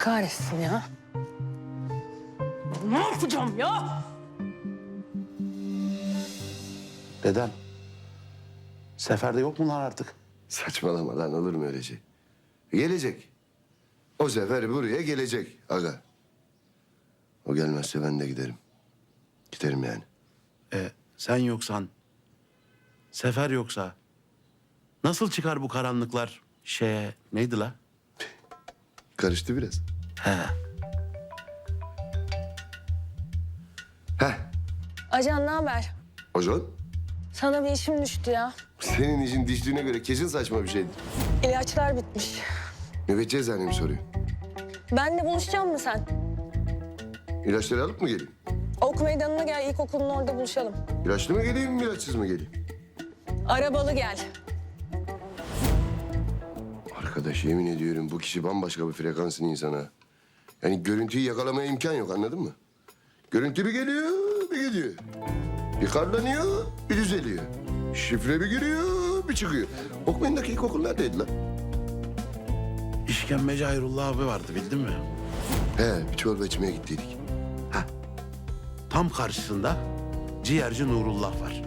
kahretsin ya. Ne yapacağım ya? Dedem. Seferde yok mu lan artık? Saçmalama lan olur mu öyle şey? Gelecek. O sefer buraya gelecek aga. O gelmezse ben de giderim. Giderim yani. E, sen yoksan, Sefer yoksa nasıl çıkar bu karanlıklar şeye neydi la? Karıştı biraz. He. Heh. Acan ne haber? Ozan Sana bir işim düştü ya. senin işin düştüğüne göre kesin saçma bir şeydir. İlaçlar bitmiş. Nöbetçi eczane mi soruyor? Benle buluşacak mı sen? İlaçları alıp mı geleyim? Ok meydanına gel, ilkokulun orada buluşalım. İlaçlı mı geleyim, ilaçsız mı geleyim? Arabalı gel. Arkadaş yemin ediyorum bu kişi bambaşka bir frekansın insana. Yani görüntüyü yakalamaya imkan yok anladın mı? Görüntü bir geliyor, bir gidiyor. Bir karlanıyor, bir düzeliyor. Şifre bir giriyor, bir çıkıyor. Okmayındaki ilkokul neredeydi lan? İşkembeci Hayrullah abi vardı bildin mi? He, bir çorba içmeye gittiydik. Tam karşısında ciğerci Nurullah var.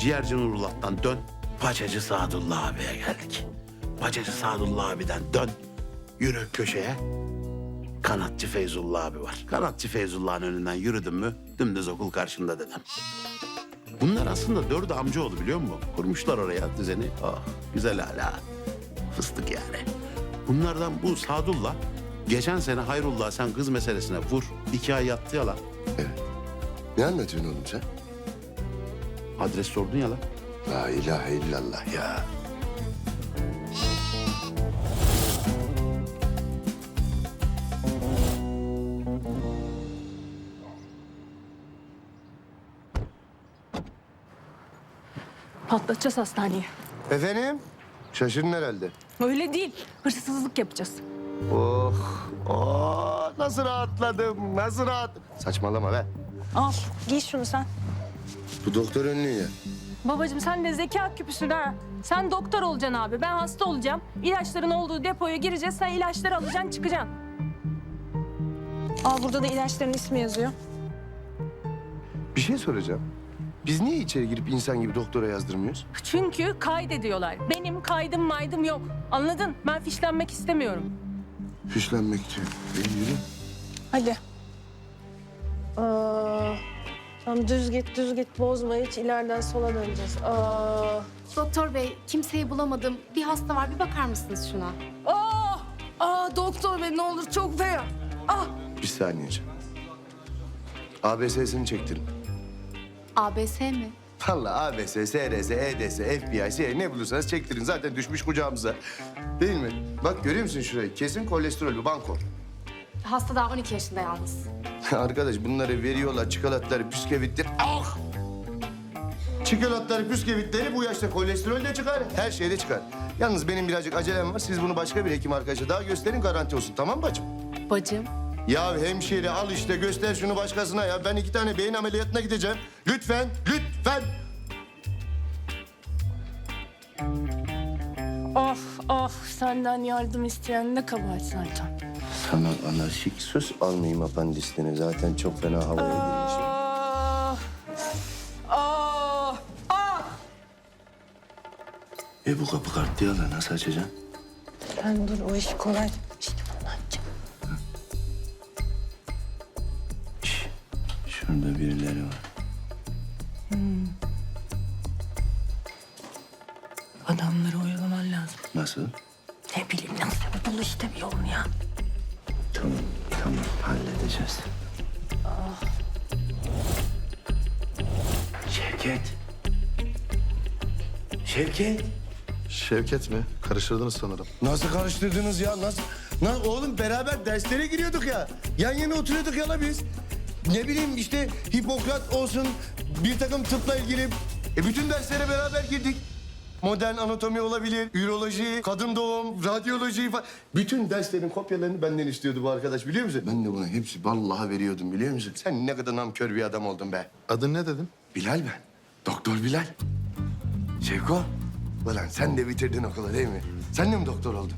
Ciğerci Nurullah'tan dön, paçacı Sadullah abiye geldik. Paçacı Sadullah abiden dön, yürü köşeye. Kanatçı Feyzullah abi var. Kanatçı Feyzullah'ın önünden yürüdün mü dümdüz okul karşında dedem. Bunlar aslında dördü amcaoğlu biliyor musun? Kurmuşlar oraya düzeni. Ah güzel hala. Fıstık yani. Bunlardan bu Sadullah geçen sene Hayrullah sen kız meselesine vur. iki ay yattı ya lan. Evet. Ne anlatıyorsun oğlum sen? Adres sordun ya lan. La ilahe illallah ya. Patlatacağız hastaneyi. Efendim? Şaşırdın herhalde. Öyle değil, hırsızlık yapacağız. Oh, oh nasıl rahatladım, nasıl rahat. Saçmalama be. Al, giy şunu sen. Bu doktor önlüğü ya. Babacığım sen de zeka küpüsün ha. Sen doktor olacaksın abi, ben hasta olacağım. İlaçların olduğu depoya gireceğiz, sen ilaçları alacaksın, çıkacaksın. Al burada da ilaçların ismi yazıyor. Bir şey soracağım. Biz niye içeri girip insan gibi doktora yazdırmıyoruz? Çünkü kaydediyorlar. Benim kaydım maydım yok. Anladın? Ben fişlenmek istemiyorum. Fişlenmek diyor. İyi yürü. Hadi. Aa, tamam düz git, düz git. Bozma hiç. ileriden sola döneceğiz. Aa, Doktor bey, kimseyi bulamadım. Bir hasta var, bir bakar mısınız şuna? aa, aa, doktor bey ne olur çok fena. Ah, Bir saniye canım. ABS'sini çektirin. ABS mi? Vallahi ABS, SRS, EDS, FBI, CIA ne bulursanız çektirin. Zaten düşmüş kucağımıza. Değil mi? Bak görüyor musun şurayı? Kesin kolesterol bu, banko. Hasta daha 12 yaşında yalnız. Arkadaş bunları veriyorlar, çikolatları, bisküvitleri. Ah! Çikolatları, bisküvitleri bu yaşta kolesterol de çıkar, her şey de çıkar. Yalnız benim birazcık acelem var. Siz bunu başka bir hekim arkadaşa daha gösterin, garanti olsun. Tamam mı bacım? Bacım. Ya hemşire al işte göster şunu başkasına ya. Ben iki tane beyin ameliyatına gideceğim. Lütfen, lütfen. of, of. Senden yardım isteyen ne kabahat zaten. Sana anarşik söz almayayım apandisini. Zaten çok fena havaya girmişim. Aa, aa, aa. E bu kapı kartı ya lan nasıl açacaksın? Sen dur, o iş kolay. Birileri var. Adamları oyalaman lazım. Nasıl? Ne bileyim nasıl? Bul işte bir yolunu ya. Tamam, tamam halledeceğiz. Şevket. Şevket. Şevket mi? Karıştırdınız sanırım. Nasıl karıştırdınız ya? Nasıl? Lan oğlum beraber derslere giriyorduk ya. Yan yana oturuyorduk ya la biz. Ne bileyim işte Hipokrat olsun, bir takım tıpla ilgili. E bütün derslere beraber girdik. Modern anatomi olabilir, üroloji, kadın doğum, radyoloji falan. Bütün derslerin kopyalarını benden istiyordu bu arkadaş biliyor musun? Ben de buna hepsi vallahi veriyordum biliyor musun? Sen ne kadar namkör bir adam oldun be. Adın ne dedin? Bilal ben. Doktor Bilal. Şevko. Ulan sen de bitirdin okulu değil mi? Sen de mi doktor oldun?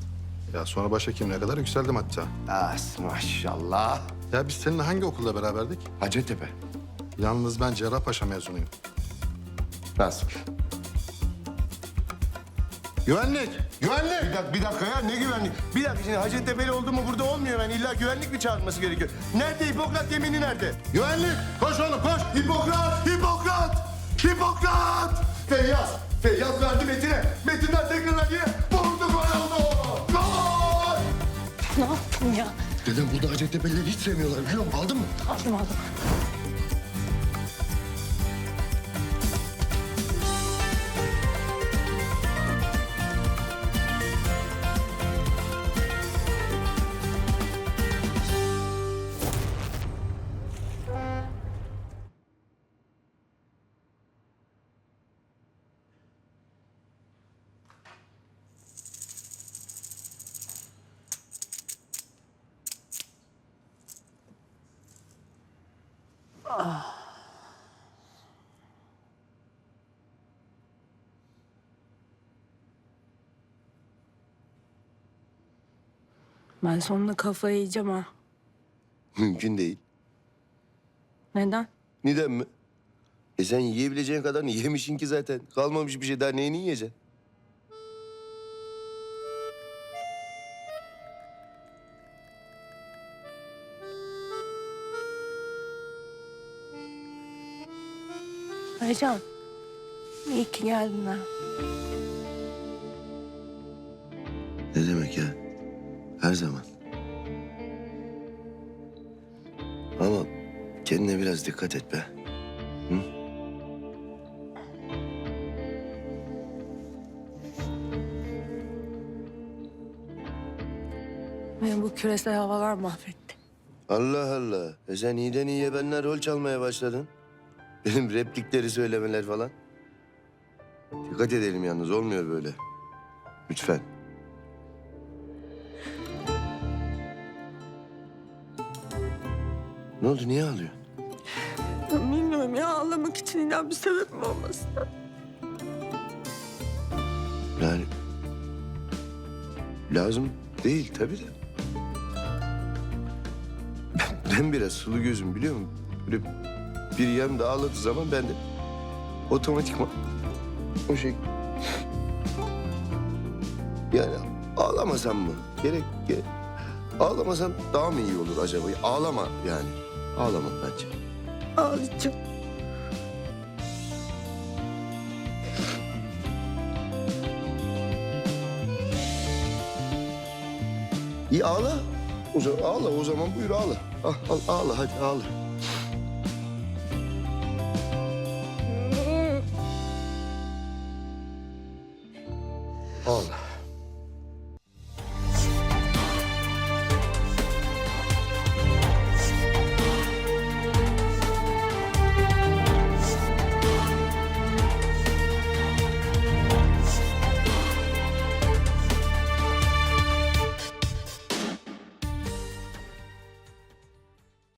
Ya sonra başhekimliğe kadar yükseldim hatta. As maşallah. Ya biz seninle hangi okulda beraberdik? Hacettepe. Yalnız ben Cerrahpaşa mezunuyum. Nasıl? Güvenlik! Güvenlik. Bir dakika, bir dakika ya ne güvenlik? Bir dakika şimdi Hacettepe'li oldu mu burada olmuyor yani illa güvenlik mi çağırması gerekiyor? Nerede Hipokrat yemini nerede? Güvenlik! Koş oğlum koş! Hipokrat! Hipokrat! Hipokrat! Feyyaz! Feyyaz verdi Metin'e. Metin'den tekrar diye vurdu gol oldu. Gol! Ne yaptın ya? Dedem burada Hacettepe'lileri hiç sevmiyorlar biliyor musun? Aldın mı? Aldım aldım. Ben sonunda kafayı yiyeceğim ha. Mümkün değil. Neden? Neden mi? E sen yiyebileceğin kadar yemişsin ki zaten. Kalmamış bir şey daha neyini yiyeceksin? Aycan. İyi ki geldin ha. Ne demek ya? Her zaman. Ama kendine biraz dikkat et be. Beni bu küresel havalar mahvetti. Allah Allah. E sen iyiden iyiye benimle rol çalmaya başladın. Benim replikleri söylemeler falan. Dikkat edelim yalnız olmuyor böyle. Lütfen. Ne oldu niye ağlıyorsun? Bilmiyorum ya ağlamak için illa bir sebep mi olmasın? Yani lazım değil tabii de. Ben, ben biraz sulu gözüm biliyor musun? Böyle bir yanımda ağladığı zaman ben de otomatikman o şey... Yani ağlamasam mı? Gerek, gerek. Ağlamasam daha mı iyi olur acaba? Ağlama yani. Ağlama bence. Ağlayacağım. İyi ağla. O zaman ağla. O zaman buyur ağla. Al, al, ağla hadi. Ağla.